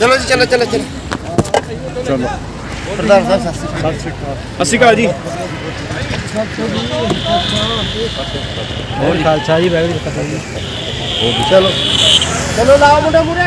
ਚਲੋ ਜੀ ਚਲੋ ਚਲੋ ਚਲੋ। ਚਲੋ। ਪ੍ਰਧਾਨ ਸਾਹਿਬ ਸਤਿ ਸ਼੍ਰੀ ਅਕਾਲ। ਸਤਿ ਸ਼੍ਰੀ ਅਕਾਲ। ਜੀ। ਹੋਰ ਖਾਲਸਾ ਜੀ। ਵਾਹਿਗੁਰੂ ਜੀ। ਚਲੋ। ਚਲੋ ਲਾਓ ਮੁੰਡਾ ਮੂਰੇ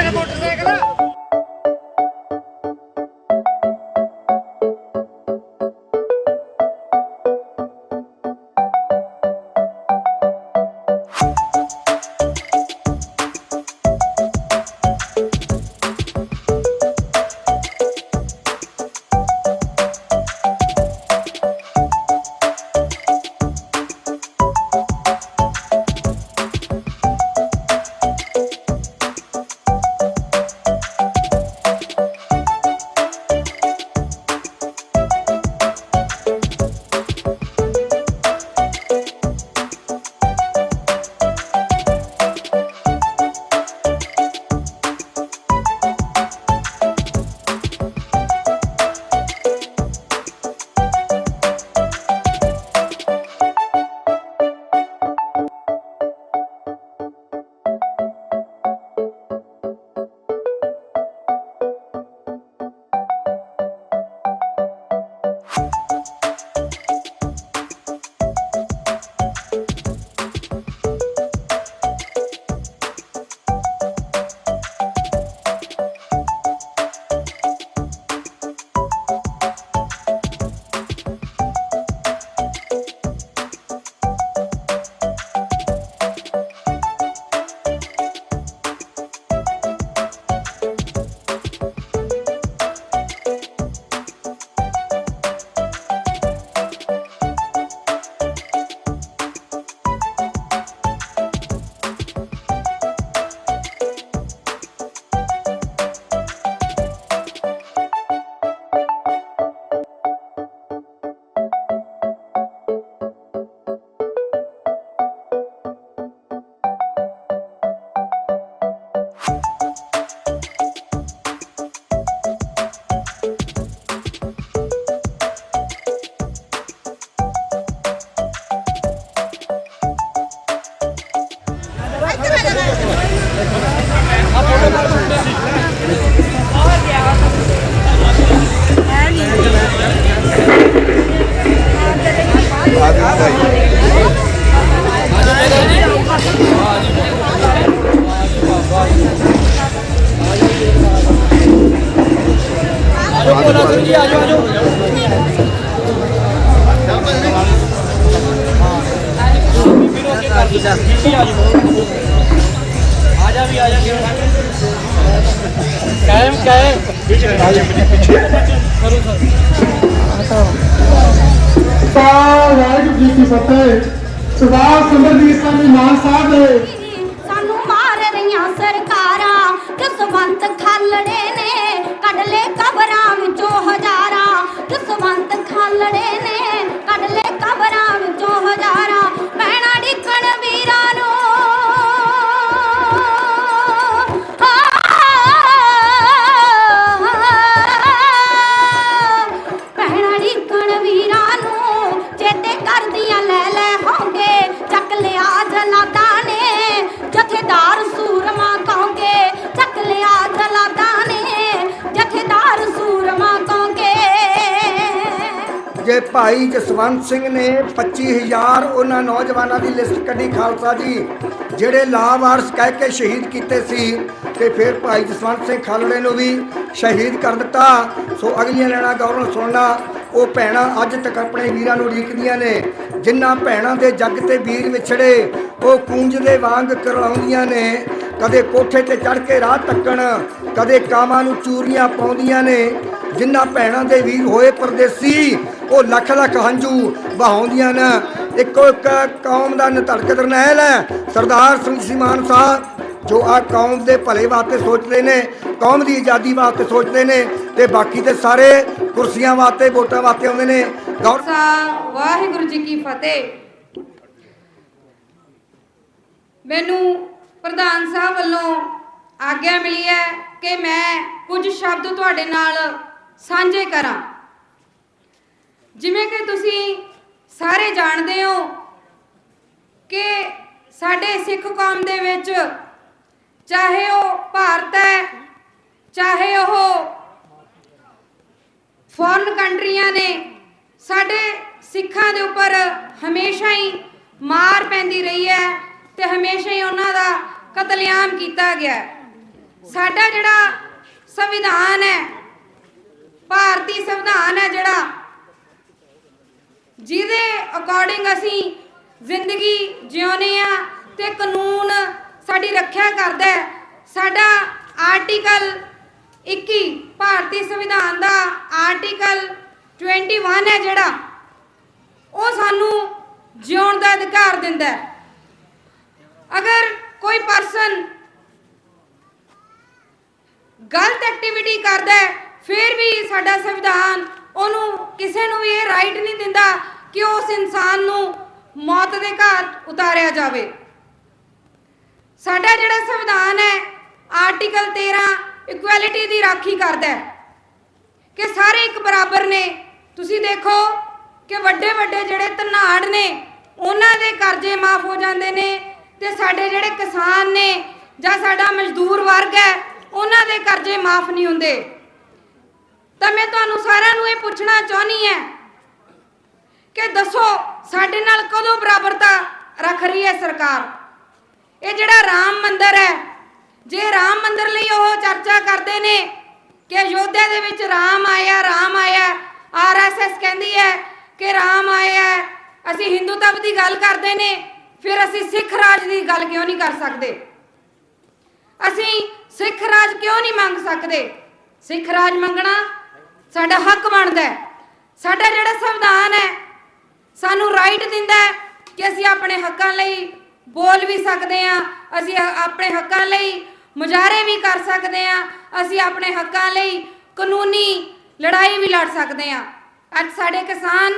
ਸਰਦਾਰ ਸੁੰਦਰਜੀਤ ਸਿੰਘ ਭਾਈ ਜਸਵੰਤ ਸਿੰਘ ਨੇ 25000 ਉਹਨਾਂ ਨੌਜਵਾਨਾਂ ਦੀ ਲਿਸਟ ਕੱਢੀ ਖਾਲਸਾ ਜੀ, ਜਿਹੜੇ ਲਾਵਾਰਸ ਕਹਿ ਕੇ ਸ਼ਹੀਦ ਕੀਤੇ ਸੀ ਤੇ ਫਿਰ ਭਾਈ ਜਸਵੰਤ ਸਿੰਘ ਖਾਲੜੇ ਨੂੰ ਵੀ ਸ਼ਹੀਦ ਕਰ ਦਿੱਤਾ। ਸੋ ਅਗਲੀਆਂ ਲੈਣਾ ਗੌਰਵ ਸੁਣਨਾ, ਉਹ ਭੈਣਾਂ ਅੱਜ ਤੱਕ ਆਪਣੇ ਵੀਰਾਂ ਨੂੰ ਉਡੀਕਦੀਆਂ ਨੇ, ਜਿਨ੍ਹਾਂ ਭੈਣਾਂ ਦੇ ਜੱਗ ਤੇ ਵੀਰ ਵਿਛੜੇ, ਉਹ ਕੂੰਜ ਦੇ ਵਾਂਗ ਕਰਲਾਉਂਦੀਆਂ ਨੇ। ਕਦੇ ਕੋਠੇ ਤੇ ਚੜ ਕੇ ਰਾਹ ਤੱਕਣ ਕਦੇ ਕਾਮਾਂ ਨੂੰ ਚੂਰੀਆਂ ਪਾਉਂਦੀਆਂ ਨੇ, ਜਿਨ੍ਹਾਂ ਭੈਣਾਂ ਦੇ ਵੀਰ ਹੋਏ ਪਰਦੇਸੀ ਉਹ ਲੱਖ ਲੱਖ ਹੰਝੂ ਬਹਾਉਂਦੀਆਂ ਨੇ। ਇੱਕੋ ਇੱਕ ਕੌਮ ਦਾ ਨਿਧੜਕ ਦਰਨੈਲ ਹੈ। ਸਰਦਾਰ ਸਿੰਘ ਸਿੰਘ ਸਾਹਿਬ, ਜੋ ਆ ਕੌਮ ਦੇ ਭਲੇ ਵਾਸਤੇ ਸੋਚਦੇ ਨੇ, ਕੌਮ ਦੀ ਆਜ਼ਾਦੀ ਵਾਸਤੇ ਸੋਚਦੇ ਨੇ ਤੇ ਬਾਕੀ ਤੇ ਸਾਰੇ ਕੁਰਸੀਆਂ ਵਾਸਤੇ, ਵੋਟਾਂ ਵਾਸਤੇ ਆਉਂਦੇ ਨੇ। ਗੌਰ ਵਾਹਿਗੁਰੂ ਜੀ ਕੀ ਫਤਿਹ। ਮੈਨੂੰ ਪ੍ਰਧਾਨ ਸਾਹਿਬ ਵੱਲੋਂ ਆਗਿਆ ਮਿਲੀ ਹੈ ਕਿ ਮੈਂ ਕੁਝ ਸ਼ਬਦ ਤੁਹਾਡੇ ਨਾਲ ਸਾਂਝੇ ਕਰਾਂ। ਜਿਵੇਂ ਕਿ ਤੁਸੀਂ ਸਾਰੇ ਜਾਣਦੇ ਹੋ ਕਿ ਸਾਡੇ ਸਿੱਖ ਕੌਮ ਦੇ ਵਿੱਚ ਚਾਹੇ ਉਹ ਭਾਰਤ ਹੈ, ਚਾਹੇ ਉਹ ਫੋਰਨ ਕੰਟਰੀਆਂ ਨੇ, ਸਾਡੇ ਸਿੱਖਾਂ ਦੇ ਉੱਪਰ ਹਮੇਸ਼ਾ ਹੀ ਮਾਰ ਪੈਂਦੀ ਰਹੀ ਹੈ ਤੇ ਹਮੇਸ਼ਾ ਹੀ ਉਹਨਾਂ ਦਾ ਕਤਲੇਆਮ ਕੀਤਾ ਗਿਆ ਸਾਡਾ ਜਿਹੜਾ ਸੰਵਿਧਾਨ ਹੈ, ਭਾਰਤੀ ਸੰਵਿਧਾਨ ਹੈ ਜਿਹੜਾ ਜਿਹਦੇ ਅਕੋਰਡਿੰਗ ਅਸੀਂ ਜ਼ਿੰਦਗੀ ਜਿਉਨੇ ਆ ਤੇ ਕਾਨੂੰਨ ਸਾਡੀ ਰੱਖਿਆ ਕਰਦਾ ਹੈ। ਸਾਡਾ ਆਰਟੀਕਲ 21 ਭਾਰਤੀ ਸੰਵਿਧਾਨ ਦਾ ਆਰਟੀਕਲ 21 ਹੈ ਜਿਹੜਾ, ਉਹ ਸਾਨੂੰ ਜਿਉਣ ਦਾ ਅਧਿਕਾਰ ਦਿੰਦਾ ਹੈ। ਅਗਰ ਕੋਈ ਪਰਸਨ ਗਲਤ ਐਕਟੀਵਿਟੀ ਕਰਦਾ ਹੈ, ਫਿਰ ਵੀ ਸਾਡਾ ਸੰਵਿਧਾਨ ਉਹਨੂੰ ਕਿਸੇ ਨੂੰ ਵੀ ਇਹ ਰਾਈਟ ਨਹੀਂ ਦਿੰਦਾ ਕਿ ਉਸ ਇਨਸਾਨ ਨੂੰ ਮੌਤ ਦੇ ਘਾਟ ਉਤਾਰਿਆ ਜਾਵੇ। ਸਾਡਾ ਜਿਹੜਾ ਸੰਵਿਧਾਨ ਹੈ ਆਰਟੀਕਲ 13 ਇਕੁਐਲਿਟੀ ਦੀ ਰਾਖੀ ਕਰਦਾ ਹੈ। ਕਿ ਸਾਰੇ ਇੱਕ ਬਰਾਬਰ ਨੇ। ਤੁਸੀਂ ਦੇਖੋ ਕਿ ਵੱਡੇ ਵੱਡੇ ਜਿਹੜੇ ਧਨਾੜ ਨੇ, ਉਹਨਾਂ ਦੇ ਕਰਜ਼ੇ ਮਾਫ ਹੋ ਜਾਂਦੇ ਨੇ ਤੇ ਸਾਡੇ ਜਿਹੜੇ ਕਿਸਾਨ ਨੇ ਜਾਂ ਸਾਡਾ ਮਜ਼ਦੂਰ ਵਰਗ ਹੈ, ਉਹਨਾਂ ਦੇ ਕਰਜ਼ੇ ਮਾਫ ਨਹੀਂ ਹੁੰਦੇ। ਤਾਂ ਮੈਂ ਤੁਹਾਨੂੰ ਸਾਰਿਆਂ ਨੂੰ ਇਹ ਪੁੱਛਣਾ ਚਾਹੁੰਦੀ ਹਾਂ ਕਿ ਦੱਸੋ, ਸਾਡੇ ਨਾਲ ਕਦੋਂ ਬਰਾਬਰਤਾ ਰੱਖ ਰਹੀ ਹੈ ਸਰਕਾਰ? ਇਹ ਜਿਹੜਾ ਰਾਮ ਮੰਦਿਰ ਹੈ, ਜੇ ਰਾਮ ਮੰਦਿਰ ਲਈ ਉਹ ਚਰਚਾ ਕਰਦੇ ਨੇ ਕਿ ਅਯੋਧਿਆ ਦੇ ਵਿੱਚ ਰਾਮ ਆਇਆ ਰਾਮ ਆਇਆ ਆਰਐਸਐਸ ਕਹਿੰਦੀ ਹੈ ਕਿ ਰਾਮ ਆਇਆ, ਅਸੀਂ ਹਿੰਦੂਤਵ ਦੀ ਗੱਲ ਕਰਦੇ ਨੇ, ਫਿਰ ਅਸੀਂ ਸਿੱਖ ਰਾਜ ਦੀ ਗੱਲ ਕਿਉਂ ਨਹੀਂ ਕਰ ਸਕਦੇ? ਅਸੀਂ ਸਿੱਖ ਰਾਜ ਕਿਉਂ ਨਹੀਂ ਮੰਗ ਸਕਦੇ? ਸਿੱਖ ਰਾਜ ਮੰਗਣਾ ਸਾਡਾ ਹੱਕ ਬਣਦਾ ਹੈ। ਸਾਡਾ ਜਿਹੜਾ ਸੰਵਿਧਾਨ ਹੈ, ਸਾਨੂੰ ਰਾਈਟ ਦਿੰਦਾ ਹੈ ਕਿ ਅਸੀਂ ਆਪਣੇ ਹੱਕਾਂ ਲਈ ਬੋਲ ਵੀ ਸਕਦੇ ਹਾਂ, ਅਸੀਂ ਆਪਣੇ ਹੱਕਾਂ ਲਈ ਮੁਜ਼ਾਹਰੇ ਵੀ ਕਰ ਸਕਦੇ ਹਾਂ, ਅਸੀਂ ਆਪਣੇ ਹੱਕਾਂ ਲਈ ਕਾਨੂੰਨੀ ਲੜਾਈ ਵੀ ਲੜ ਸਕਦੇ ਹਾਂ। ਅੱਜ ਸਾਡੇ ਕਿਸਾਨ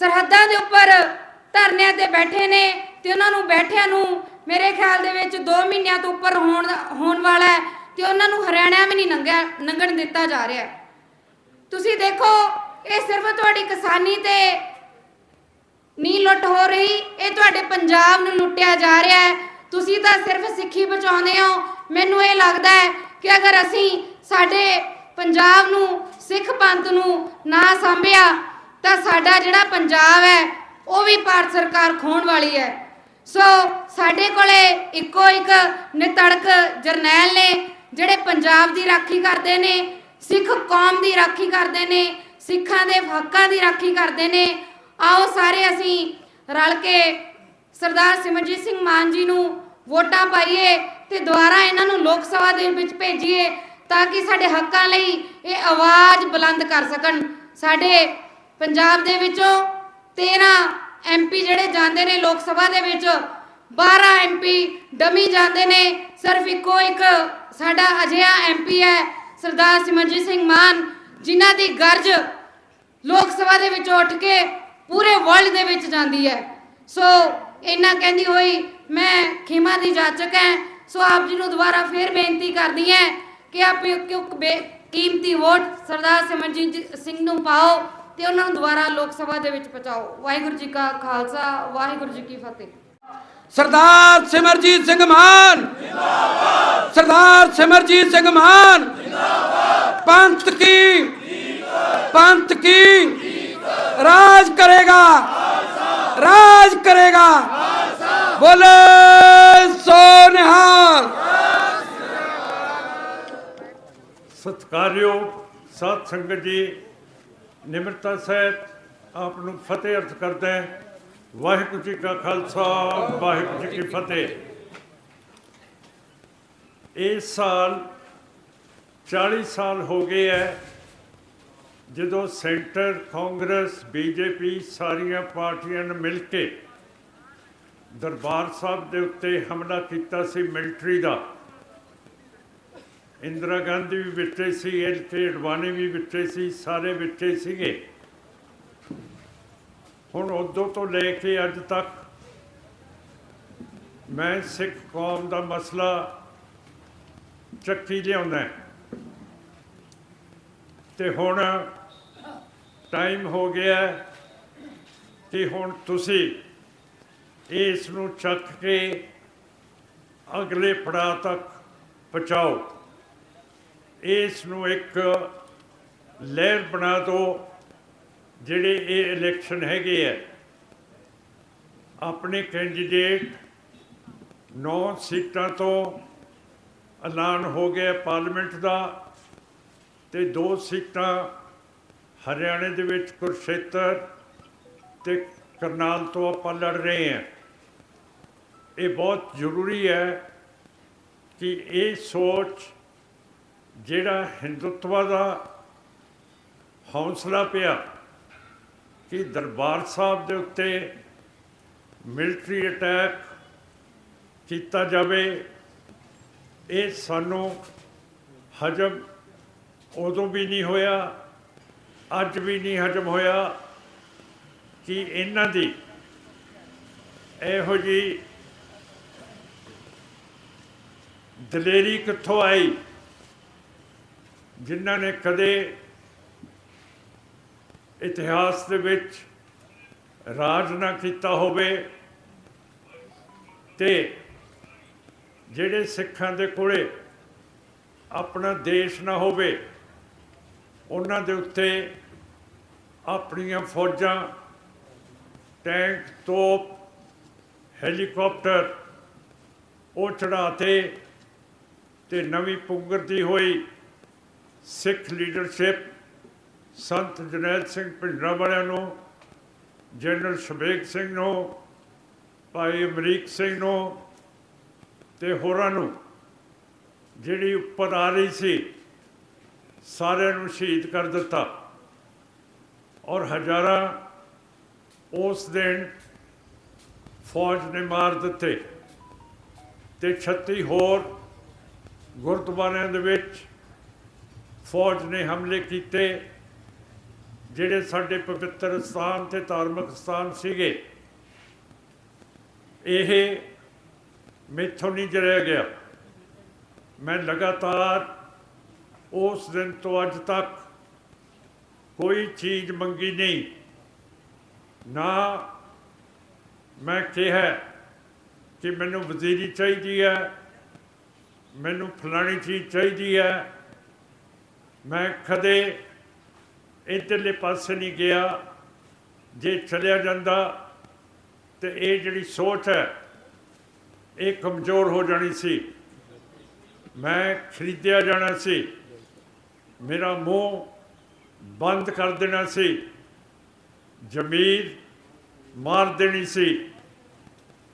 ਸਰਹੱਦਾਂ ਦੇ ਉੱਪਰ ਧਰਨਿਆਂ ਤੇ ਬੈਠੇ ਨੇ ਤੇ ਉਹਨਾਂ ਨੂੰ ਬੈਠਿਆਂ ਨੂੰ ਮੇਰੇ ਖਿਆਲ ਦੇ ਵਿੱਚ 2 ਮਹੀਨਿਆਂ ਤੋਂ ਉੱਪਰ ਹੋਣ ਹੋਣ ਵਾਲਾ ਹੈ। ਤੇ ਉਹਨਾਂ ਨੂੰ ਹਰਿਆਣਾ ਵੀ ਨਹੀਂ ਲੰਘਿਆ ਲੰਘਣ ਦਿੱਤਾ ਜਾ ਰਿਹਾ ਤੁਸੀਂ ਦੇਖੋ, ਇਹ ਸਿਰਫ ਤੁਹਾਡੀ ਕਿਸਾਨੀ ਤੇ ਨਹੀਂ ਲੁੱਟ ਹੋ ਰਹੀ, ਇਹ ਤੁਹਾਡੇ ਪੰਜਾਬ ਨੂੰ ਲੁੱਟਿਆ ਜਾ ਰਿਹਾ ਹੈ। ਤੁਸੀਂ ਤਾਂ ਸਿਰਫ ਸਿੱਖੀ ਬਚਾਉਂਦੇ ਹੋ। ਮੈਨੂੰ ਇਹ ਲੱਗਦਾ ਹੈ ਕਿ ਅਗਰ ਅਸੀਂ ਸਾਡੇ ਪੰਜਾਬ ਨੂੰ, ਸਿੱਖ ਪੰਥ ਨੂੰ ਨਾ ਸੰਭਿਆ, ਤਾਂ ਸਾਡਾ ਜਿਹੜਾ ਪੰਜਾਬ ਹੈ, ਉਹ ਵੀ ਭਾਰਤ ਸਰਕਾਰ ਖੋਣ ਵਾਲੀ ਹੈ। ਸੋ ਸਾਡੇ ਕੋਲੇ ਇੱਕੋ ਇੱਕ ਨਿਤੜਕ ਜਰਨੈਲ ਨੇ ਜਿਹੜੇ ਪੰਜਾਬ ਦੀ ਰਾਖੀ ਕਰਦੇ ਨੇ, ਸਿੱਖ ਕੌਮ ਦੀ ਰਾਖੀ ਕਰਦੇ ਨੇ, ਸਿੱਖਾਂ ਦੇ ਹੱਕਾਂ ਦੀ ਰਾਖੀ ਕਰਦੇ ਨੇ, ਆਓ ਸਾਰੇ ਅਸੀਂ ਰਲ ਕੇ ਸਰਦਾਰ ਸਿਮਰਜੀਤ ਸਿੰਘ ਮਾਨ ਜੀ ਨੂੰ ਵੋਟਾਂ ਪਾਈਏ ਤੇ ਦੁਬਾਰਾ ਇਹਨਾਂ ਨੂੰ ਲੋਕ ਸਭਾ ਦੇ ਵਿੱਚ ਭੇਜੀਏ ਤਾਂ ਕਿ ਸਾਡੇ ਹੱਕਾਂ ਲਈ ਇਹ ਆਵਾਜ਼ ਬੁਲੰਦ ਕਰ ਸਕਣ। ਸਾਡੇ ਪੰਜਾਬ ਦੇ ਵਿੱਚੋਂ 13 ਐਮਪੀ ਜਿਹੜੇ ਜਾਂਦੇ ਨੇ ਲੋਕ ਸਭਾ ਦੇ ਵਿੱਚ 12 ਐਮਪੀ ਡਮੀ ਜਾਂਦੇ ਨੇ ਸਿਰਫ ਇੱਕੋ ਇੱਕ ਸਾਡਾ ਅਜਿਹਾ ਐਮਪੀ ਹੈ, ਸਰਦਾਰ ਸਿਮਰਜੀਤ ਸਿੰਘ ਮਾਨ, ਜਿਨ੍ਹਾਂ ਦੀ ਗਰਜ ਲੋਕ ਸਭਾ ਦੇ ਵਿੱਚ ਉੱਠ ਕੇ ਪੂਰੇ ਵਰਲਡ ਦੇ ਵਿੱਚ ਜਾਂਦੀ ਹੈ। ਸੋ ਇੰਨਾ ਕਹਿੰਦੀ ਹੋਈ, ਮੈਂ ਖਿਮਾ ਦੀ ਜਾਚਕ ਹਾਂ। ਸੋ ਆਪ ਜੀ ਨੂੰ ਦੁਬਾਰਾ ਫੇਰ ਬੇਨਤੀ ਕਰਦੀ ਹੈ ਕਿ ਆਪ ਕੀਮਤੀ ਵੋਟ ਸਰਦਾਰ ਸਿਮਰਜੀਤ ਸਿੰਘ ਨੂੰ ਪਾਓ ਤੇ ਉਹਨਾਂ ਨੂੰ ਦੁਬਾਰਾ ਲੋਕ ਸਭਾ ਦੇ ਵਿੱਚ ਪਹੁੰਚਾਓ। ਵਾਹਿਗੁਰੂ ਜੀ ਕਾ ਖਾਲਸਾ, ਵਾਹਿਗੁਰੂ ਜੀ ਕੀ ਫਤਿਹ। ਸਰਦਾਰ ਸਿਮਰਜੀਤ ਸਿੰਘ ਮਾਨ। ਜਿੰਦਾਬਾਦ ਸਰਦਾਰ ਸਿਮਰਜੀਤ ਸਿੰਘ ਮਾਨ। ਜਿੰਦਾਬਾਦ ਪੰਥ ਕੀ? ਪੰਥ ਕੀ? ਰਾਜ ਕਰੇਗਾ। ਰਾਜ ਕਰੇਗਾ। ਬੋਲੇ ਸੋ ਨਿਹਾਲ ਸਤਿਕਾਰਯੋਗ ਸਾਧ ਸੰਗਤ ਜੀ, ਨਿਮਰਤਾ ਸਹਿਤ ਆਪ ਨੂੰ ਫਤਿਹ ਅਰਥ ਕਰਦਾ ਹੈ। ਵਾਹਿਗੁਰੂ ਜੀ ਕਾ ਖਾਲਸਾ, ਵਾਹਿਗੁਰੂ ਜੀ ਕੀ ਫਤਿਹ। ਇਸ ਸਾਲ 40 ਸਾਲ ਹੋ ਗਏ ਹੈ ਜਦੋਂ ਸੈਂਟਰ, ਕਾਂਗਰਸ, ਬੀਜੇਪੀ ਸਾਰੀਆਂ ਪਾਰਟੀਆਂ ਨੇ ਮਿਲ ਕੇ ਦਰਬਾਰ ਸਾਹਿਬ ਦੇ ਉੱਤੇ ਹਮਲਾ ਕੀਤਾ ਸੀ ਮਿਲਟਰੀ ਦਾ। ਇੰਦਰਾ ਗਾਂਧੀ ਵੀ ਵਿੱਚੇ ਸੀ, ਐਲ ਕੇ ਅਡਵਾਨੀ ਵੀ ਵਿੱਚੇ ਸੀ, ਸਾਰੇ ਵਿੱਚੇ ਸੀਗੇ। ਹੁਣ ਉਦੋਂ ਤੋਂ ਲੈ ਕੇ ਅੱਜ ਤੱਕ ਮੈਂ ਸਿੱਖ ਕੌਮ ਦਾ ਮਸਲਾ ਚੱਕੀ ਲਿਆਉਂਦਾ ਹੈ। ਤੇ ਹੁਣ ਟਾਈਮ ਹੋ ਗਿਆ ਹੈ ਕਿ ਹੁਣ ਤੁਸੀਂ ਇਸ ਨੂੰ ਚੱਕ ਕੇ ਅਗਲੇ ਪੜਾਅ ਤੱਕ ਪਹੁੰਚਾਓ ਇਸ ਨੂੰ ਇੱਕ ਲਹਿਰ ਬਣਾ ਦਿਓ ਜਿਹੜੇ ਇਹ ਇਲੈਕਸ਼ਨ ਹੈਗੇ ਆ, ਆਪਣੇ ਕੈਂਡੀਡੇਟ ਨੌ ਸੀਟਾਂ ਤੋਂ ਐਲਾਨ ਹੋ ਗਿਆ ਪਾਰਲੀਮੈਂਟ ਦਾ ਤੇ ਦੋ ਸੀਟਾਂ ਹਰਿਆਣੇ ਦੇ ਵਿੱਚ ਕੁਰਸ਼ੇਤਰ ਤੇ ਕਰਨਾਲ ਤੋਂ ਆਪਾਂ ਲੜ ਰਹੇ ਹਾਂ। ਇਹ ਬਹੁਤ ਜ਼ਰੂਰੀ ਹੈ ਕਿ ਇਹ ਸੋਚ ਜਿਹੜਾ ਹਿੰਦੁੱਤਵਾ ਦਾ ਹੌਸਲਾ ਪਿਆ ਕਿ ਦਰਬਾਰ ਸਾਹਿਬ ਦੇ ਉੱਤੇ ਮਿਲਟਰੀ ਅਟੈਕ ਕੀਤਾ ਜਾਵੇ, ਇਹ ਸਾਨੂੰ ਹਜਮ ਉਦੋਂ ਵੀ ਨਹੀਂ ਹੋਇਆ, ਅੱਜ ਵੀ ਨਹੀਂ ਹਜਮ ਹੋਇਆ ਕਿ ਇਹਨਾਂ ਦੀ ਇਹੋ ਜੀ ਦਲੇਰੀ ਕਿੱਥੋਂ ਆਈ, ਜਿਨ੍ਹਾਂ ਨੇ ਕਦੇ ਇਤਿਹਾਸ ਦੇ ਵਿੱਚ ਰਾਜ ਨਾ ਕੀਤਾ ਹੋਵੇ ਤੇ ਜਿਹੜੇ ਸਿੱਖਾਂ ਦੇ ਕੋਲੇ ਆਪਣਾ ਦੇਸ਼ ਨਾ ਹੋਵੇ, ਉਹਨਾਂ ਦੇ ਉੱਤੇ ਆਪਣੀਆਂ ਫੌਜਾਂ, ਟੈਂਕ, ਤੋਪ, ਹੈਲੀਕਾਪਟਰ ਉਹ ਚੜਾਤੇ ਤੇ ਨਵੀਂ ਪੁੰਗਰਦੀ ਹੋਈ ਸਿੱਖ ਲੀਡਰਸ਼ਿਪ ਸੰਤ ਜਨੈਲ ਸਿੰਘ ਭਿੰਡਰਾਂ ਵਾਲਿਆਂ ਨੂੰ, ਜਨਰਲ ਸ਼ਬੇਗ ਸਿੰਘ ਨੂੰ, ਭਾਈ ਅਮਰੀਕ ਸਿੰਘ ਨੂੰ ਤੇ ਹੋਰਾਂ ਨੂੰ ਜਿਹੜੀ ਉੱਪਰ ਆ ਰਹੀ ਸੀ, ਸਾਰਿਆਂ ਨੂੰ ਸ਼ਹੀਦ ਕਰ ਦਿੱਤਾ। ਔਰ ਹਜ਼ਾਰਾਂ ਉਸ ਦਿਨ ਫੌਜ ਨੇ ਮਾਰ ਦਿੱਤੇ ਤੇ 36 ਹੋਰ ਗੁਰਦੁਆਰਿਆਂ ਦੇ ਵਿੱਚ ਫੌਜ ਨੇ ਹਮਲੇ ਕੀਤੇ। ਜਿਹੜੇ ਸਾਡੇ ਪਵਿੱਤਰ ਸਥਾਨ ਤੇ ਧਾਰਮਿਕ ਸਥਾਨ ਸੀਗੇ, ਇਹ ਮੈਥੋਂ ਨਹੀਂ ਜਰਿਆ ਗਿਆ। ਮੈਂ ਲਗਾਤਾਰ ਉਸ ਦਿਨ ਤੋਂ ਅੱਜ ਤੱਕ ਕੋਈ ਚੀਜ਼ ਮੰਗੀ ਨਹੀਂ। ਨਾ ਮੈਂ ਕਿਹਾ ਕਿ ਮੈਨੂੰ ਵਜ਼ੀਰੀ ਚਾਹੀਦੀ ਹੈ, ਮੈਨੂੰ ਫਲਾਣੀ ਚੀਜ਼ ਚਾਹੀਦੀ ਹੈ। ਮੈਂ ਕਦੇ ਇੱਧਰਲੇ ਪਾਸੇ ਨਹੀਂ ਗਿਆ। ਜੇ ਚਲਿਆ ਜਾਂਦਾ ਤੇ ਇਹ ਜਿਹੜੀ ਸੋਚ ਹੈ, ਇਹ ਕਮਜ਼ੋਰ ਹੋ ਜਾਣੀ ਸੀ। ਮੈਂ ਖਰੀਦਿਆ ਜਾਣਾ ਸੀ। ਮੇਰਾ ਮੂੰਹ ਬੰਦ ਕਰ ਦੇਣਾ ਸੀ। ਜ਼ਮੀਰ ਮਾਰ ਦੇਣੀ ਸੀ।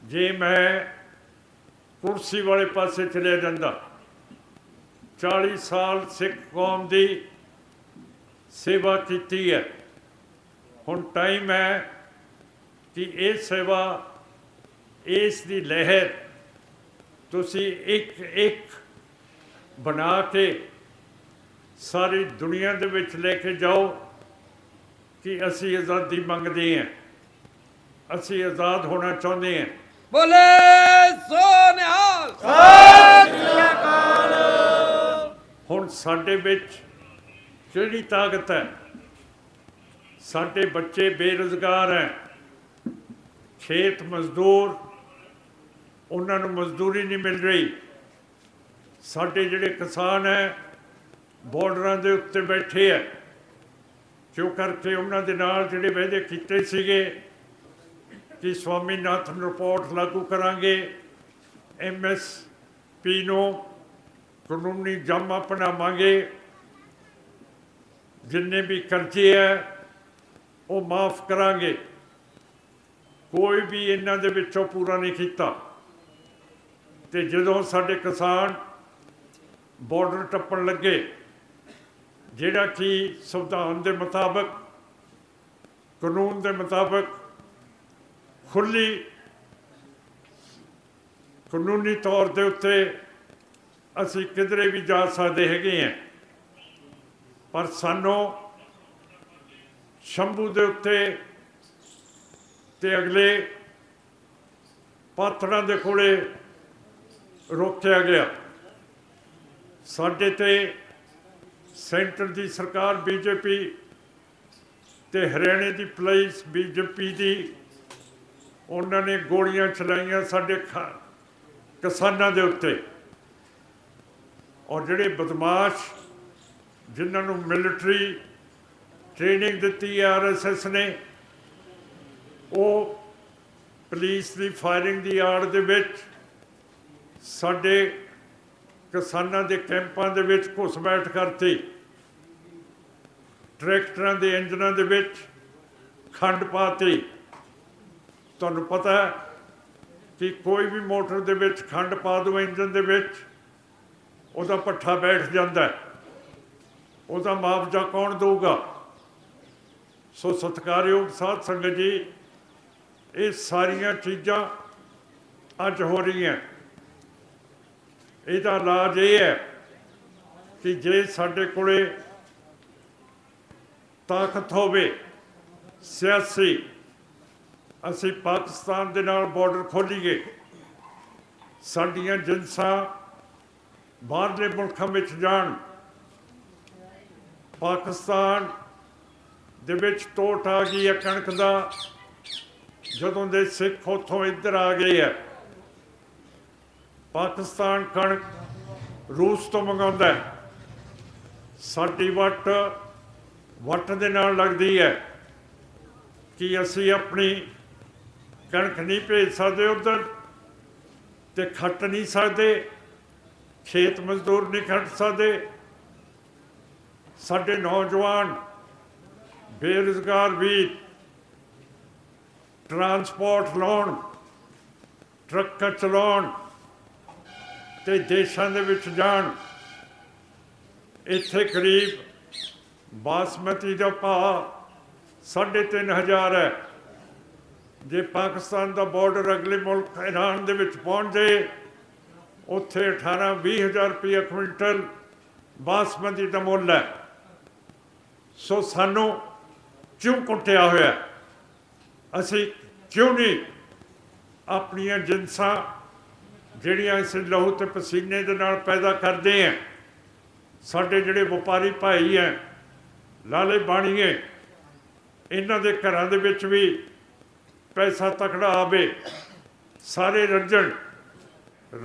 ਜੇ ਮੈਂ ਕੁਰਸੀ ਵਾਲੇ ਪਾਸੇ ਚਲਿਆ ਜਾਂਦਾ। 40 ਸਾਲ ਸਿੱਖ ਕੌਮ ਦੀ ਸੇਵਾ ਕੀਤੀ ਹੈ। ਹੁਣ ਟਾਈਮ ਹੈ ਕਿ ਇਹ ਸੇਵਾ ਇਸ ਦੀ ਲਹਿਰ ਤੁਸੀਂ ਇੱਕ ਇੱਕ ਬਣਾ ਕੇ ਸਾਰੀ ਦੁਨੀਆ ਦੇ ਵਿੱਚ ਲੈ ਕੇ ਜਾਓ ਕਿ ਅਸੀਂ ਆਜ਼ਾਦੀ ਮੰਗਦੇ ਹਾਂ। ਅਸੀਂ ਆਜ਼ਾਦ ਹੋਣਾ ਚਾਹੁੰਦੇ ਹਾਂ। ਬੋਲੇ ਸੋ ਨਿਹਾਲ। ਹੁਣ ਸਾਡੇ ਵਿੱਚ ਕਿਹੜੀ ਤਾਕਤ ਹੈ, ਸਾਡੇ ਬੱਚੇ ਬੇਰੁਜ਼ਗਾਰ ਹੈ। ਖੇਤ ਮਜ਼ਦੂਰ, ਉਹਨਾਂ ਨੂੰ ਮਜ਼ਦੂਰੀ ਨਹੀਂ ਮਿਲ ਰਹੀ। ਸਾਡੇ ਜਿਹੜੇ ਕਿਸਾਨ ਹੈ ਬਾਰਡਰਾਂ ਦੇ ਉੱਤੇ ਬੈਠੇ ਹੈ। ਜੋ ਕਰਕੇ ਉਹਨਾਂ ਦੇ ਨਾਲ ਜਿਹੜੇ ਵਾਅਦੇ ਕੀਤੇ ਸੀਗੇ ਕਿ ਸਵਾਮੀਨਾਥਨ ਰਿਪੋਰਟ ਲਾਗੂ ਕਰਾਂਗੇ ਐਮਐਸਪੀ ਨੂੰ ਕਾਨੂੰਨੀ ਜਮਾ ਅਪਣਾਵਾਂਗੇ। ਜਿੰਨੇ ਵੀ ਕਰਜ਼ੇ ਹੈ, ਉਹ ਮਾਫ ਕਰਾਂਗੇ। ਕੋਈ ਵੀ ਇਹਨਾਂ ਦੇ ਵਿੱਚੋਂ ਪੂਰਾ ਨਹੀਂ ਕੀਤਾ। ਤੇ ਜਦੋਂ ਸਾਡੇ ਕਿਸਾਨ ਬਾਰਡਰ ਟੱਪਣ ਲੱਗੇ, ਜਿਹੜਾ ਕਿ ਸੰਵਿਧਾਨ ਦੇ ਮੁਤਾਬਕ, ਕਾਨੂੰਨ ਦੇ ਮੁਤਾਬਕ ਖੁੱਲੀ ਕਾਨੂੰਨੀ ਤੌਰ ਦੇ ਉੱਤੇ ਅਸੀਂ ਕਿਧਰੇ ਵੀ ਜਾ ਸਕਦੇ ਹੈਗੇ ਹਾਂ। ਪਰ ਸਾਨੂੰ ਸ਼ੰਭੂ ਦੇ ਉੱਤੇ ਤੇ ਅਗਲੇ ਪਾਤੜਾਂ ਦੇ ਕੋਲੇ ਰੋਕਿਆ ਗਿਆ। ਸਾਡੇ ਤੇ ਸੈਂਟਰ ਦੀ ਸਰਕਾਰ, ਬੀਜੇਪੀ ਤੇ ਹਰਿਆਣੇ ਦੀ ਪੁਲਿਸ, ਬੀਜੇਪੀ ਦੀ ਉਹਨਾਂ ਨੇ ਗੋਲੀਆਂ ਚਲਾਈਆਂ ਸਾਡੇ ਖਾ- ਕਿਸਾਨਾਂ ਦੇ ਉੱਤੇ। ਔਰ ਜਿਹੜੇ ਬਦਮਾਸ਼ ਜਿਨ੍ਹਾਂ ਨੂੰ ਮਿਲਟਰੀ ਟ੍ਰੇਨਿੰਗ ਦਿੱਤੀ ਹੈ ਆਰਐਸਐਸ ਨੇ, ਉਹ ਪੁਲਿਸ ਦੀ ਫਾਇਰਿੰਗ ਦੀ ਆੜ ਦੇ ਵਿੱਚ ਸਾਡੇ ਕਿਸਾਨਾਂ ਦੇ ਕੈਂਪਾਂ ਦੇ ਵਿੱਚ ਘੁਸਪੈਠ ਕਰਤੀ। ਟਰੈਕਟਰਾਂ ਦੇ ਇੰਜਨਾਂ ਦੇ ਵਿੱਚ ਖੰਡ ਪਾਤੀ। ਤੁਹਾਨੂੰ ਪਤਾ ਹੈ ਕਿ ਕੋਈ ਵੀ ਮੋਟਰ ਦੇ ਵਿੱਚ ਖੰਡ ਪਾ ਦੋ ਇੰਜਨ ਦੇ ਵਿੱਚ, ਉਹਦਾ ਪੱਠਾ ਬੈਠ ਜਾਂਦਾ ਹੈ। ਉਹਦਾ ਮੁਆਵਜ਼ਾ ਕੌਣ ਦੇਊਗਾ? ਸੋ ਸਤਿਕਾਰਯੋਗ ਸਾਧ ਸੰਗਤ ਜੀ, ਇਹ ਸਾਰੀਆਂ ਚੀਜ਼ਾਂ ਅੱਜ ਹੋ ਰਹੀਆਂ। ਇਹਦਾ ਰਾਜ ਇਹ ਹੈ ਕਿ ਜੇ ਸਾਡੇ ਕੋਲੇ ਤਾਕਤ ਹੋਵੇ, ਸਿਆਸੀ, ਅਸੀਂ ਪਾਕਿਸਤਾਨ ਦੇ ਨਾਲ ਬਾਰਡਰ ਖੋਲੀਏ, ਸਾਡੀਆਂ ਜਿੰਸਾਂ ਬਾਹਰਲੇ ਮੁਲਕਾਂ ਵਿੱਚ ਜਾਣ ਪਾਕਿਸਤਾਨ ਦੇ ਵਿੱਚ ਟੋਟ ਆ ਗਈ ਹੈ ਕਣਕ ਦਾ? ਜਦੋਂ ਦੇ ਸਿੱਖ ਉੱਥੋਂ ਇੱਧਰ ਆ ਗਏ ਹੈ। ਪਾਕਿਸਤਾਨ ਕਣਕ ਰੂਸ ਤੋਂ ਮੰਗਾਉਂਦਾ ਹੈ। ਸਾਡੀ ਵੱਟ ਵੱਟ ਦੇ ਨਾਲ ਲੱਗਦੀ ਹੈ ਕਿ ਅਸੀਂ ਆਪਣੀ ਕਣਕ ਨਹੀਂ ਭੇਜ ਸਕਦੇ ਉਧਰ ਤੇ ਖੱਟ ਨਹੀਂ ਸਕਦੇ, ਖੇਤ ਮਜ਼ਦੂਰ ਨਹੀਂ ਖੱਟ ਸਕਦੇ। ਸਾਡੇ ਨੌਜਵਾਨ ਬੇਰੁਜ਼ਗਾਰ ਵੀ ਟਰਾਂਸਪੋਰਟ ਲਾਉਣ, ਟਰੱਕ ਚਲਾਉਣ ਤੇ ਦੇਸ਼ਾਂ ਦੇ ਵਿੱਚ ਜਾਣ, ਇੱਥੇ ਕਰੀਬ ਬਾਸਮਤੀ ਦਾ ਭਾਅ ਸਾਢੇ ਤਿੰਨ ਹਜ਼ਾਰ ਹੈ। ਜੇ ਪਾਕਿਸਤਾਨ ਦਾ ਬਾਰਡਰ ਅਗਲੇ ਮੁਲਕ ਇਰਾਨ ਦੇ ਵਿੱਚ ਪਹੁੰਚ ਜਾਏ, ਉੱਥੇ 18 20 ਹਜ਼ਾਰ ਰੁਪਏ ਕੁਇੰਟਲ ਬਾਸਮਤੀ ਦਾ ਮੁੱਲ ਹੈ। ਸੋ ਸਾਨੂੰ ਕਿਉਂ ਕੁੱਟਿਆ ਹੋਇਆ? ਅਸੀਂ ਕਿਉਂ ਨਹੀਂ ਆਪਣੀਆਂ ਜਿੰਸਾਂ, ਜਿਹੜੀਆਂ ਇਸ ਲਹੂ ਤੇ ਪਸੀਨੇ ਦੇ ਨਾਲ ਪੈਦਾ ਕਰਦੇ ਆ, ਸਾਡੇ ਜਿਹੜੇ ਵਪਾਰੀ ਭਾਈ ਹੈ ਲਾਲੇ ਬਾਣੀਏ, ਇਹਨਾਂ ਦੇ ਘਰਾਂ ਦੇ ਵਿੱਚ ਵੀ ਪੈਸਾ ਤਕੜਾ ਆਵੇ, ਸਾਰੇ ਰੰਜਣ,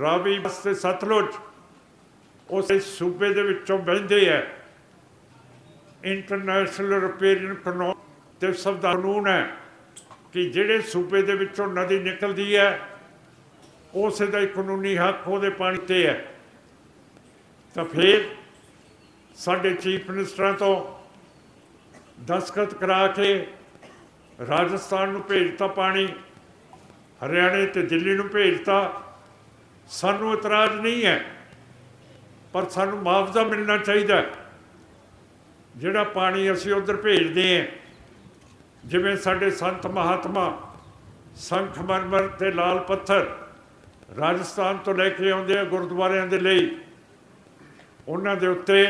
ਰਾਵੀ ਤੇ ਸਤਲੁਜ ਉਸੇ ਸੂਬੇ ਦੇ ਵਿੱਚੋਂ ਵਹਿੰਦੇ ਹੈ ਇੰਟਰਨੈਸ਼ਨਲ ਰਿਪੇਰੀਅਨ ਕਾਨੂੰਨ ਤੇ ਸਭ ਕਾਨੂੰਨ ਹੈ ਕਿ ਜਿਹੜੇ ਸੂਬੇ ਦੇ ਵਿੱਚੋਂ ਨਦੀ ਨਿਕਲਦੀ ਹੈ, ਉਸੇ ਦਾ ਹੀ ਕਾਨੂੰਨੀ ਹੱਕ ਉਹਦੇ ਪਾਣੀ ਤੇ ਹੈ ਤਾਂ ਫਿਰ ਸਾਡੇ ਚੀਫ ਮਿਨਿਸਟਰਾਂ ਤੋਂ ਦਸਖਤ ਕਰਾ ਕੇ ਰਾਜਸਥਾਨ ਨੂੰ ਭੇਜਤਾ ਪਾਣੀ, ਹਰਿਆਣੇ ਤੇ ਦਿੱਲੀ ਨੂੰ ਭੇਜਤਾ ਸਾਨੂੰ ਇਤਰਾਜ਼ ਨਹੀਂ ਹੈ, ਪਰ ਸਾਨੂੰ ਮੁਆਵਜ਼ਾ ਮਿਲਣਾ ਚਾਹੀਦਾ ਹੈ। ਜਿਹੜਾ ਪਾਣੀ ਅਸੀਂ ਉਧਰ ਭੇਜਦੇ ਹਾਂ, ਜਿਵੇਂ ਸਾਡੇ ਸੰਤ ਮਹਾਤਮਾ ਸੰਖ ਮਰਮਰ ਤੇ ਲਾਲ ਪੱਥਰ ਰਾਜਸਥਾਨ ਤੋਂ ਲੈ ਕੇ ਆਉਂਦੇ ਆ ਗੁਰਦੁਆਰਿਆਂ ਦੇ ਲਈ, ਉਹਨਾਂ ਦੇ ਉੱਤੇ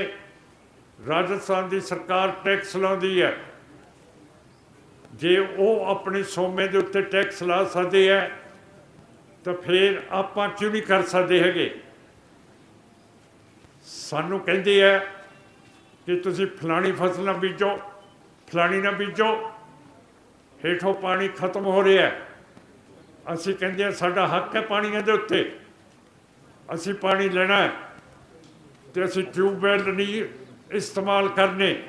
ਰਾਜਸਥਾਨ ਦੀ ਸਰਕਾਰ ਟੈਕਸ ਲਾਉਂਦੀ ਹੈ। ਜੇ ਉਹ ਆਪਣੇ ਸੋਮੇ ਦੇ ਉੱਤੇ ਟੈਕਸ ਲਾ ਸਕਦੇ ਹੈ, ਤਾਂ ਫਿਰ ਆਪਾਂ ਕਿਉਂ ਨਹੀਂ ਕਰ ਸਕਦੇ ਹੈਗੇ? ਸਾਨੂੰ ਕਹਿੰਦੇ ਹੈ ਕਿ ਤੁਸੀਂ ਫਲਾਣੀ ਫਸਲ ਨਾ ਬੀਜੋ, ਫਲਾਣੀ ਨਾ ਬੀਜੋ, ਹੇਠੋਂ ਪਾਣੀ ਖਤਮ ਹੋ ਰਿਹਾ ਹੈ। ਅਸੀਂ ਕਹਿੰਦੇ ਆ ਸਾਡਾ ਹੱਕ ਹੈ ਪਾਣੀਆਂ ਦੇ ਉੱਤੇ। ਅਸੀਂ ਪਾਣੀ ਲੈਣਾ ਹੈ ਤੇ ਅਸੀਂ ਟਿਊਬਵੈਲ ਨਹੀਂ ਇਸਤੇਮਾਲ ਕਰਨੇ।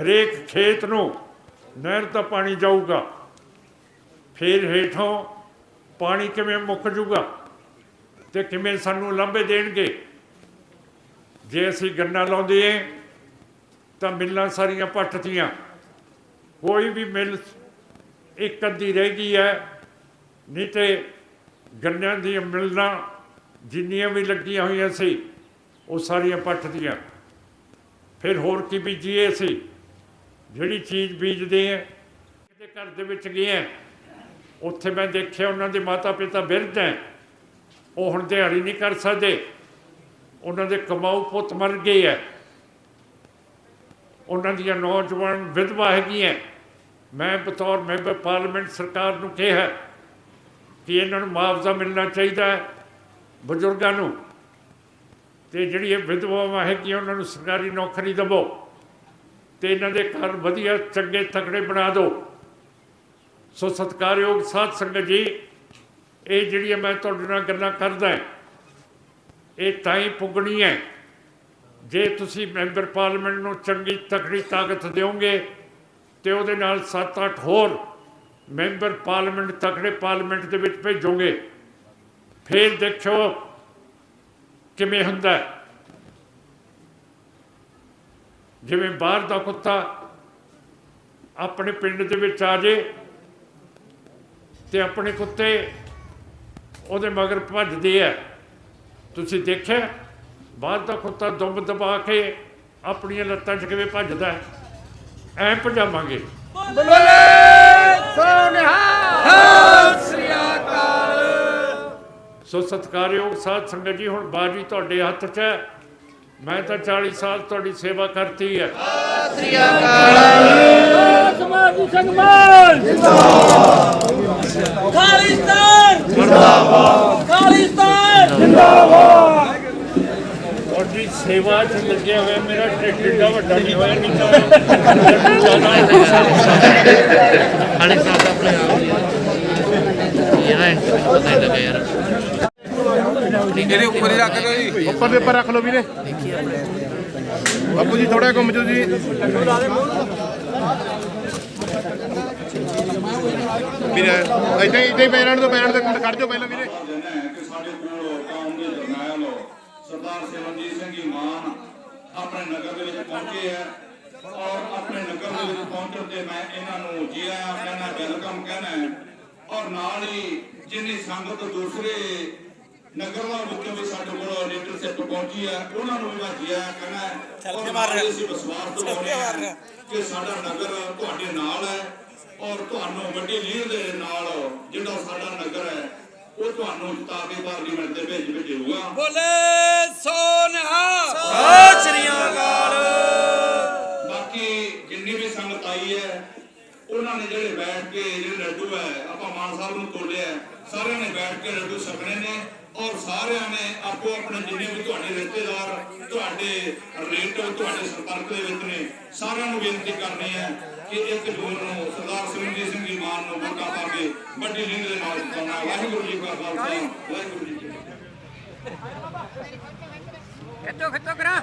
ਹਰੇਕ ਖੇਤ ਨੂੰ ਨਹਿਰ ਦਾ ਪਾਣੀ ਜਾਊਗਾ। ਫਿਰ ਹੇਠੋਂ ਪਾਣੀ ਕਿਵੇਂ ਮੁੱਕ ਜੂਗਾ ਤੇ ਕਿਵੇਂ ਸਾਨੂੰ ਲਾਂਭੇ ਦੇਣਗੇ? ਜੇ ਅਸੀਂ ਗੰਨਾ ਲਾਉਂਦੇ ਏ ਤਾਂ ਮਿੱਲਾਂ ਸਾਰੀਆਂ ਪੱਟਤੀਆਂ ਕੋਈ ਵੀ ਮਿਲ ਇੱਕ ਅੱਧੀ ਰਹਿ ਗਈ ਹੈ, ਨਹੀਂ ਤੇ ਗੰਨਿਆਂ ਦੀਆਂ ਮਿੱਲਾਂ ਜਿੰਨੀਆਂ ਵੀ ਲੱਗੀਆਂ ਹੋਈਆਂ ਸੀ, ਉਹ ਸਾਰੀਆਂ ਪੱਟਤੀਆਂ ਫਿਰ ਹੋਰ ਕੀ ਬੀਜੀਏ ਅਸੀਂ? ਜਿਹੜੀ ਚੀਜ਼ ਬੀਜਦੇ ਆ ਕਿਤੇ ਘਰ ਦੇ ਵਿੱਚ ਗਏ ਆ ਉੱਥੇ ਮੈਂ ਦੇਖਿਆ ਉਹਨਾਂ ਦੇ ਮਾਤਾ ਪਿਤਾ ਬਿਰਧ ਹੈ। ਉਹ ਹੁਣ ਦਿਹਾੜੀ ਨਹੀਂ ਕਰ ਸਕਦੇ। ਉਹਨਾਂ ਦੇ ਕਮਾਊ ਪੁੱਤ ਮਰ ਗਏ ਹੈ। ਉਹਨਾਂ ਦੀਆਂ ਨੌਜਵਾਨ ਵਿਧਵਾ ਹੈਗੀਆਂ। ਮੈਂ ਬਤੌਰ ਮੈਂਬਰ ਪਾਰਲੀਮੈਂਟ ਸਰਕਾਰ ਨੂੰ ਕਿਹਾ ਕਿ ਇਹਨਾਂ ਨੂੰ ਮੁਆਵਜ਼ਾ ਮਿਲਣਾ ਚਾਹੀਦਾ ਹੈ ਬਜ਼ੁਰਗਾਂ ਨੂੰ। ਤੇ ਜਿਹੜੀ ਇਹ ਵਿਧਵਾਵਾਂ ਹੈਗੀਆਂ, ਉਹਨਾਂ ਨੂੰ ਸਰਕਾਰੀ ਨੌਕਰੀ ਦੇਵੋ ਤੇ ਇਹਨਾਂ ਦੇ ਘਰ ਵਧੀਆ ਚੰਗੇ ਤਕੜੇ ਬਣਾ ਦਿਓ ਸੋ ਸਤਿਕਾਰਯੋਗ ਸਾਧ ਸੰਗਤ ਜੀ, ਇਹ ਜਿਹੜੀਆਂ ਮੈਂ ਤੁਹਾਡੇ ਨਾਲ ਗੱਲਾਂ ਕਰਦਾ, ਇਹ ਤਾਂ ਹੀ ਪੁੱਗਣੀ ਹੈ ਜੇ ਤੁਸੀਂ ਮੈਂਬਰ ਪਾਰਲੀਮੈਂਟ ਨੂੰ ਚੰਗੀ ਤਕੜੀ ਤਾਕਤ ਦਿਓਗੇ ਤੇ ਉਹਦੇ ਨਾਲ 7-8 ਹੋਰ ਮੈਂਬਰ ਪਾਰਲੀਮੈਂਟ, ਤਕੜੇ ਪਾਰਲੀਮੈਂਟ ਦੇ ਵਿੱਚ ਭੇਜੋਗੇ। ਫਿਰ ਦੇਖੋ ਕਿਵੇਂ ਹੁੰਦਾ ਜਿਵੇਂ ਬਾਹਰ ਦਾ ਕੁੱਤਾ ਆਪਣੇ ਪਿੰਡ ਦੇ ਵਿੱਚ ਆ ਜੇ ਤੇ ਆਪਣੇ ਕੁੱਤੇ ਉਹਦੇ ਮਗਰ ਭੱਜਦੇ ਆ। ਤੁਸੀਂ ਦੇਖਿਆ? ਬਾਹਰ ਦਾ ਕੁੱਤਾ ਦੁੰਬ ਦਬਾ ਕੇ ਆਪਣੀਆਂ ਲੱਤਾਂ 'ਚ ਕਿਵੇਂ ਭੱਜਦਾ ਹੈ? ਐਂ ਭਜਾਵਾਂਗੇ। ਸੋ ਸਤਿਕਾਰਯੋਗ ਸਾਧ ਸੰਗਤ ਜੀ ਹੁਣ ਬਾਜੀ ਤੁਹਾਡੇ ਹੱਥ 'ਚ ਹੈ। ਮੈਂ ਤਾਂ 40 ਸਾਲ ਤੁਹਾਡੀ ਸੇਵਾ ਕਰਤੀ ਹੈ। ਸਮਾਜੀ ਸੰਗਮਾਨ ਖਾਲਿਸਤਾਨ ਜਿੰਦਾਬਾਦ! ਖਾਲਿਸਤਾਨ! ਤੁਹਾਡੀ ਸੇਵਾ 'ਚ ਲੱਗਿਆ ਹੋਇਆ ਮੇਰਾ ਢਿੱਡ ਏਡਾ ਵੱਡਾ ਨਹੀਂ ਹੋਇਆ ਖਾਣੇ ਸਾਹਿਬ ਦਾ ਆਪਣੇ ਆਪ ਇਹਦਾ ਇੰਟਰਵਿਊ ਪਤਾ ਨਹੀਂ ਲੱਗਾ ਯਾਰ। ਇਹਦੇ ਉੱਪਰ ਹੀ ਰੱਖ ਦਿਓ ਜੀ। ਉੱਪਰ ਦੇ ਉੱਪਰ ਰੱਖ ਲਓ ਵੀਰੇ। ਬਾਪੂ ਜੀ ਥੋੜਾ ਘੁੰਮ ਜਾਓ ਜੀ। ਵੀਰੇ ਇਦਾਂ ਇਦਾਂ ਹੀ ਪੈਰਾਂ ਤੋਂ ਪੈਰਾਂ ਤੋਂ ਕੱਢ ਜਾਓ ਪਹਿਲਾਂ ਵੀਰੇ ਕਿ ਸਾਡੇ ਕੋਲ ਕੌਮ ਦੇ ਜਰਨੈਲ ਸਰਦਾਰ ਸਿਮਰਨਜੀਤ ਸਿੰਘ ਜੀ ਮਾਨ ਆਪਣੇ ਨਗਰ ਦੇ ਵਿੱਚ ਪਹੁੰਚੇ ਹੈ ਔਰ ਆਪਣੇ ਨਗਰ ਦੇ ਵਿੱਚ ਪਹੁੰਚਣ ਤੇ ਮੈਂ ਇਹਨਾਂ ਨੂੰ ਜੀ ਆਇਆਂ ਕਹਿਣਾ ਵੈਲਕਮ ਕਹਿਣਾ ਹੈ। ਔਰ ਨਾਲ ਹੀ ਜਿੰਨੀ ਸੰਗਤ ਦੂਸਰੇ ਨਗਰਾਂ ਵਿੱਚੋਂ ਵੀ ਸਾਡੇ ਕੋਲ ਲੀਡਰਸ਼ਿਪ ਪਹੁੰਚੀ ਹੈ ਉਹਨਾਂ ਨੂੰ ਵੀ ਮੈਂ ਜੀ ਆਇਆਂ ਕਹਿਣਾ ਹੈ। ਔਰ ਨਾਲ ਹੀ ਅਸੀਂ ਵਿਸ਼ਵਾਸ ਦਿਵਾਉਂਦੇ ਹਾਂ ਕਿ ਸਾਡਾ ਨਗਰ ਤੁਹਾਡੇ ਨਾਲ ਹੈ ਔਰ ਤੁਹਾਨੂੰ ਵੱਡੀ ਲੀਡ ਦੇ ਨਾਲ ਜਿਹੜਾ ਸਾਡਾ ਨਗਰ ਹੈ ਉਹ ਤੁਹਾਨੂੰ ਜਿਤਾ ਕੇ ਪਾਰਲੀਮੈਂਟ ਦੇ ਵਿੱਚ ਭੇਜੂਗਾ ਬੋਲੇ ਸੋ ਨਿਹਾਲ ਬਾਕੀ ਜਿੰਨੀ ਵੀ ਸੰਗਤ ਆਈ ਹੈ, ਉਹਨਾਂ ਨੇ ਜਿਹੜੇ ਬੈਠ ਕੇ ਜਿਹੜੇ ਲੱਡੂ ਹੈ, ਆਪਾਂ ਮਾਨ ਸਾਹਿਬ ਨੂੰ ਤੋਲਿਆ ਸਾਰਿਆਂ ਨੇ ਬੈਠ ਕੇ ਲੱਡੂ ਛਕਣੇ ਨੇ ਔਰ ਸਾਰਿਆਂ ਨੇ ਆਪੋ ਆਪਣੇ ਜਿੰਨੇ ਵੀ ਤੁਹਾਡੇ ਰਿਸ਼ਤੇਦਾਰ, ਤੁਹਾਡੇ ਰਿਲੇਟਿਵ ਤੁਹਾਡੇ ਸੰਪਰਕ ਦੇ ਵਿੱਚ ਨੇ, ਸਾਰਿਆਂ ਨੂੰ ਬੇਨਤੀ ਕਰਨੀ ਹੈ ਕਿ ਇੱਕ ਜੂਨ ਨੂੰ ਸਰਦਾਰ ਸਿਮਰਨਜੀਤ ਸਿੰਘ ਜੀ ਮਾਨ ਨੂੰ ਵੋਟਾਂ ਪਾ ਕੇ ਵੱਡੀ ਲਿੰਗ ਦੇ ਨਾਲ ਜਿਤਾਉਣਾ ਵਾਹਿਗੁਰੂ ਜੀ ਕਾ ਖਾਲਸਾ, ਵਾਹਿਗੁਰੂ ਜੀ ਕੀ ਫਤਿਹ। ਖਿੱਚੋ ਖਿੱਚੋ ਕਰਾ।